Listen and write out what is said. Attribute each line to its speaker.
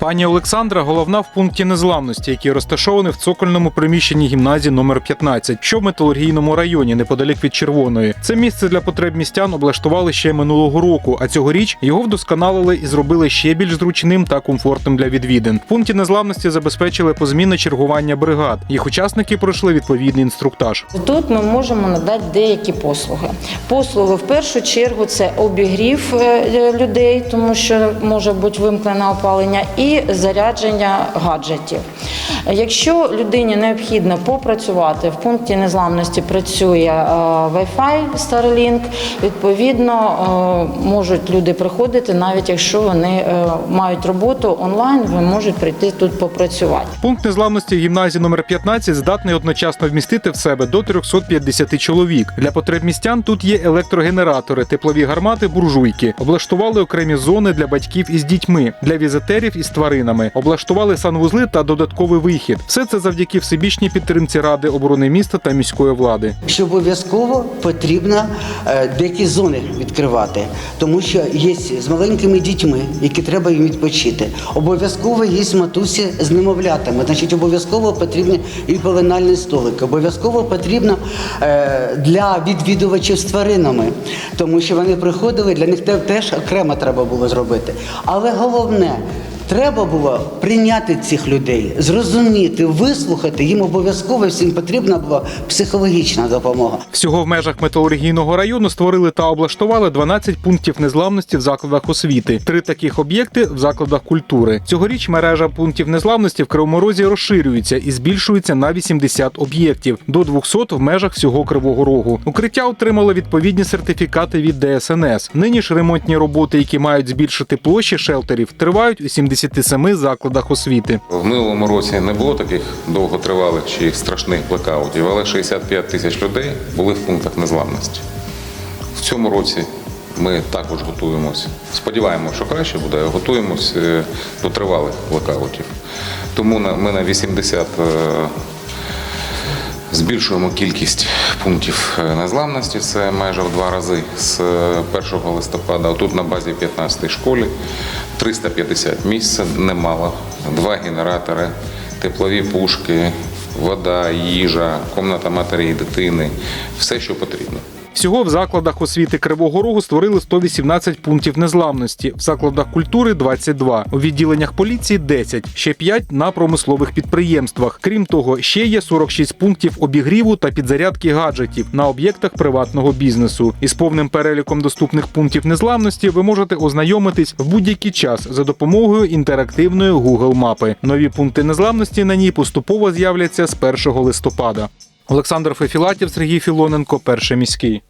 Speaker 1: Пані Олександра головна в пункті незламності, який розташований в цокольному приміщенні гімназії номер 15, що в металургійному районі, неподалік від червоної. Це місце для потреб містян облаштували ще минулого року, а цьогоріч його вдосконалили і зробили ще більш зручним та комфортним для відвідин. В пункті незламності забезпечили позмінне чергування бригад. Їх учасники пройшли відповідний інструктаж.
Speaker 2: Тут ми можемо надати деякі послуги. Послуги в першу чергу це обігрів е, людей, тому що може бути вимкнене опалення, і зарядження гаджетів. Якщо людині необхідно попрацювати, в пункті незламності працює е, Wi-Fi Starlink, відповідно е, можуть люди приходити, навіть якщо вони е, мають роботу онлайн, ви можуть прийти тут попрацювати.
Speaker 1: Пункт незламності гімназії номер 15 здатний одночасно вмістити в себе до 350 чоловік. Для потреб містян тут є електрогенератори, теплові гармати, буржуйки. Облаштували окремі зони для батьків із дітьми, для візитерів із тваринами. Облаштували санвузли та додатковий вихід. Все це завдяки всебічній підтримці ради оборони міста та міської влади.
Speaker 3: що обов'язково потрібно е, деякі зони відкривати, тому що є з маленькими дітьми, які треба їм відпочити. Обов'язково є матусі з немовлятами, значить обов'язково потрібні і пеленальні столики. Обов'язково потрібно е, для відвідувачів з тваринами, тому що вони приходили, для них те- теж окремо треба було зробити. Але головне. Треба було прийняти цих людей, зрозуміти, вислухати. Їм обов'язково всім потрібна була психологічна допомога.
Speaker 1: Всього в межах металургійного району створили та облаштували 12 пунктів незламності в закладах освіти. Три таких об'єкти в закладах культури. Цьогоріч мережа пунктів незламності в Кривому Розі розширюється і збільшується на 80 об'єктів до 200 в межах всього Кривого Рогу. Укриття отримали відповідні сертифікати від ДСНС. Нині ж ремонтні роботи, які мають збільшити площі шелтерів, тривають у 77 закладах освіти.
Speaker 4: В минулому році не було таких довготривалих чи страшних блекаутів, але 65 тисяч людей були в пунктах незламності. В цьому році ми також готуємося. Сподіваємося, що краще буде, готуємось е, до тривалих блекаутів. Тому ми на 80 е, збільшуємо кількість пунктів е, незламності. Це майже в два рази з е, 1 листопада. Тут на базі 15-ї школи 350 місць, немало. Два генератори, теплові пушки, вода, їжа, комната матері і дитини, все, що потрібно.
Speaker 1: Всього в закладах освіти Кривого Рогу створили 118 пунктів незламності, в закладах культури 22, у відділеннях поліції 10, ще 5 на промислових підприємствах. Крім того, ще є 46 пунктів обігріву та підзарядки гаджетів на об'єктах приватного бізнесу. Із повним переліком доступних пунктів незламності ви можете ознайомитись в будь-який час за допомогою інтерактивної Google мапи. Нові пункти незламності на ній поступово з'являться з 1 листопада. Олександр Фефілатів, Сергій Філоненко, перший міський.